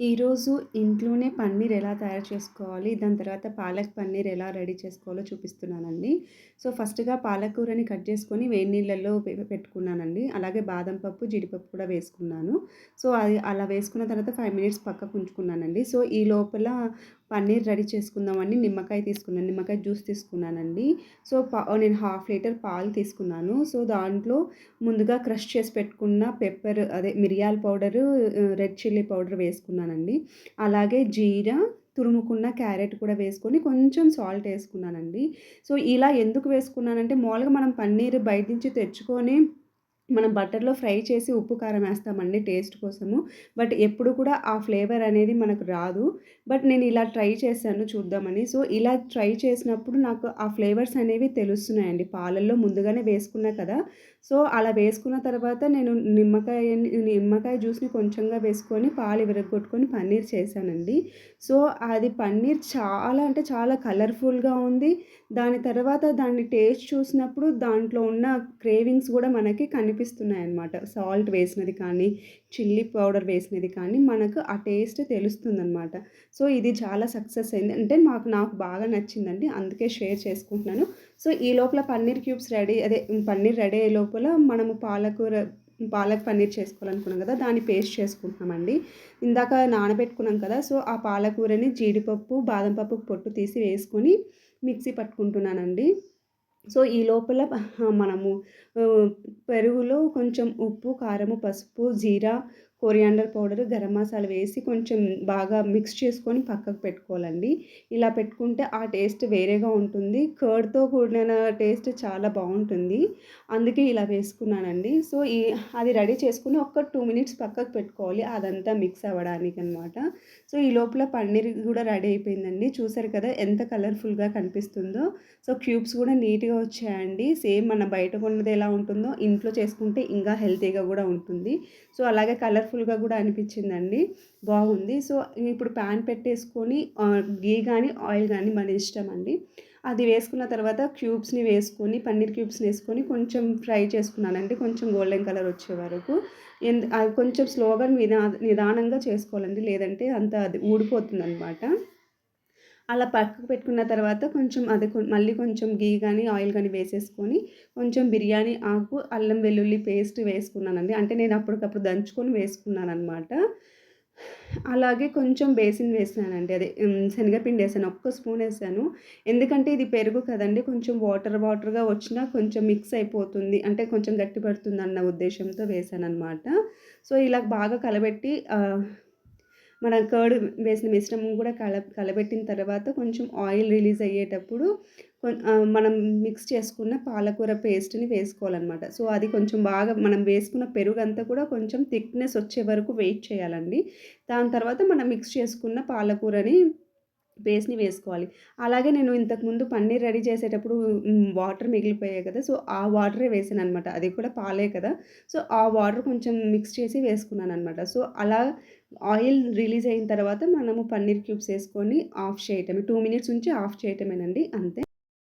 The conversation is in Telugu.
ఈరోజు ఇంట్లోనే పన్నీర్ ఎలా తయారు చేసుకోవాలి? దాని తర్వాత పాలక్ పన్నీర్ ఎలా రెడీ చేసుకోవాలో చూపిస్తున్నానండి. సో ఫస్ట్గా పాలకూరని కట్ చేసుకొని వేడి నీళ్ళల్లో పెట్టుకున్నానండి. అలాగే బాదం పప్పు జీడిపప్పు కూడా వేసుకున్నాను. సో అది అలా వేసుకున్న తర్వాత ఫైవ్ మినిట్స్ పక్కకు ఉంచుకున్నానండి. సో ఈ లోపల పన్నీర్ రెడీ చేసుకుందామని నిమ్మకాయ తీసుకున్నాను నిమ్మకాయ జ్యూస్ తీసుకున్నానండి. సో పా నేను హాఫ్ లీటర్ పాలు తీసుకున్నాను. సో దాంట్లో ముందుగా క్రష్ చేసి పెట్టుకున్న పెప్పర్ అదే మిరియాల పౌడరు రెడ్ చిల్లీ పౌడర్ వేసుకున్నానండి. అలాగే జీరా తురుముకున్న క్యారెట్ కూడా వేసుకొని కొంచెం సాల్ట్ వేసుకున్నానండి. సో ఇలా ఎందుకు వేసుకున్నానంటే మామూలుగా మనం పన్నీర్ బయట నుంచి తెచ్చుకొని మనం బటర్లో ఫ్రై చేసి ఉప్పు కారం వేస్తామండి టేస్ట్ కోసము. బట్ ఎప్పుడు కూడా ఆ ఫ్లేవర్ అనేది మనకు రాదు. బట్ నేను ఇలా ట్రై చేశాను చూద్దామని. సో ఇలా ట్రై చేసినప్పుడు నాకు ఆ ఫ్లేవర్స్ అనేవి తెలుస్తున్నాయండి. పాలల్లో ముందుగానే వేసుకున్నా కదా. సో అలా వేసుకున్న తర్వాత నేను నిమ్మకాయ నిమ్మకాయ జ్యూస్ని కొంచెంగా వేసుకొని పాలు విరగొట్టుకొని పన్నీర్ చేశానండి. సో అది పన్నీర్ చాలా అంటే చాలా కలర్ఫుల్గా ఉంది. దాని తర్వాత దాన్ని టేస్ట్ చూసినప్పుడు దాంట్లో ఉన్న క్రేవింగ్స్ కూడా మనకి కనిపిస్తున్నాయి అన్నమాట సాల్ట్ వేసినది కానీ చిల్లీ పౌడర్ వేసినది కానీ మనకు ఆ టేస్ట్ తెలుస్తుందన్నమాట. సో ఇది చాలా సక్సెస్ అయింది. అంటే మాకు నాకు బాగా నచ్చిందండి. అందుకే షేర్ చేసుకుంటున్నాను. సో ఈ లోపల పన్నీర్ క్యూబ్స్ రెడీ అదే పన్నీర్ రెడీ అయ్యే లోపల మనము పాలకూర పాలక్ పన్నీర్ చేసుకోవాలనుకున్నాం కదా దాన్ని పేస్ట్ చేసుకుంటున్నామండి. ఇందాక నానబెట్టుకున్నాం కదా సో ఆ పాలకూరని జీడిపప్పు బాదం పప్పు పొట్టు తీసి వేసుకొని మిక్సీ పట్టుకుంటున్నానండి. సో ఈ లోపల మనము పెరుగులో కొంచెం ఉప్పు కారము పసుపు జీరా కొరియాండర్ పౌడర్ గరం మసాలా వేసి కొంచెం బాగా మిక్స్ చేసుకొని పక్కకు పెట్టుకోవాలండి. ఇలా పెట్టుకుంటే ఆ టేస్ట్ వేరేగా ఉంటుంది. కర్డ్తో కూడిన టేస్ట్ చాలా బాగుంటుంది. అందుకే ఇలా వేసుకున్నానండి. సో ఈ అది రెడీ చేసుకుని ఒక టూ మినిట్స్ పక్కకు పెట్టుకోవాలి. అదంతా మిక్స్ అవ్వడానికి అనమాట సో ఈ లోపల పన్నీర్ కూడా రెడీ అయిపోయిందండి. చూసారు కదా ఎంత కలర్ఫుల్గా కనిపిస్తుందో. సో క్యూబ్స్ కూడా నీట్గా వచ్చాయండి. సేమ్ మన బయట కొన్నది ఎలా ఉంటుందో ఇంట్లో చేసుకుంటే ఇంకా హెల్తీగా కూడా ఉంటుంది. సో అలాగే కలర్ఫుల్ కలర్ఫుల్గా కూడా అనిపించిందండి. బాగుంది. సో ఇప్పుడు ప్యాన్ పెట్టేసుకొని గీ కానీ ఆయిల్ కానీ మన ఇష్టం అండి అది వేసుకున్న తర్వాత క్యూబ్స్ని వేసుకొని పన్నీర్ క్యూబ్స్ని వేసుకొని కొంచెం ఫ్రై చేసుకున్నానండి. కొంచెం గోల్డెన్ కలర్ వచ్చే వరకు. అది కొంచెం స్లోగా నిదా నిదానంగా చేసుకోవాలండి. లేదంటే అంత అది ఊడిపోతుంది అనమాట అలా పక్కకు పెట్టుకున్న తర్వాత కొంచెం అది మళ్ళీ కొంచెం గీ కానీ ఆయిల్ కానీ వేసేసుకొని కొంచెం బిర్యానీ ఆకు అల్లం వెల్లుల్లి పేస్ట్ వేసుకున్నానండి. అంటే నేను అప్పటికప్పుడు దంచుకొని వేసుకున్నాను అనమాట అలాగే కొంచెం బేసిన్ వేసానండి అదే శనగపిండి వేసాను. ఒక్క స్పూన్ వేసాను. ఎందుకంటే ఇది పెరుగు కదండి. కొంచెం వాటర్ వాటర్గా వచ్చినా కొంచెం మిక్స్ అయిపోతుంది. అంటే కొంచెం గట్టి పడుతుంది అన్న ఉద్దేశంతో వేసాను అనమాట సో ఇలా బాగా కలబెట్టి మన కర్డ్ వేసిన మిశ్రమం కూడా కల కలబెట్టిన తర్వాత కొంచెం ఆయిల్ రిలీజ్ అయ్యేటప్పుడు మనం మిక్స్ చేసుకున్న పాలకూర పేస్ట్ని వేసుకోవాలన్నమాట. సో అది కొంచెం బాగా మనం వేసుకున్న పెరుగు అంతా కూడా కొంచెం థిక్నెస్ వచ్చే వరకు వెయిట్ చేయాలండి. దాని తర్వాత మనం మిక్స్ చేసుకున్న పాలకూరని పేస్ట్ని వేసుకోవాలి. అలాగే నేను ఇంతకుముందు పన్నీర్ రెడీ చేసేటప్పుడు వాటర్ మిగిలిపోయాయి కదా సో ఆ వాటరే వేసాను అనమాట అది కూడా పాలే కదా సో ఆ వాటర్ కొంచెం మిక్స్ చేసి వేసుకున్నాను అనమాట సో అలా ఆయిల్ రిలీజ్ అయిన తర్వాత మనము పన్నీర్ క్యూబ్స్ వేసుకొని ఆఫ్ చేయటమే టూ మినిట్స్ ఉంచి ఆఫ్ చేయటమేనండి అంతే.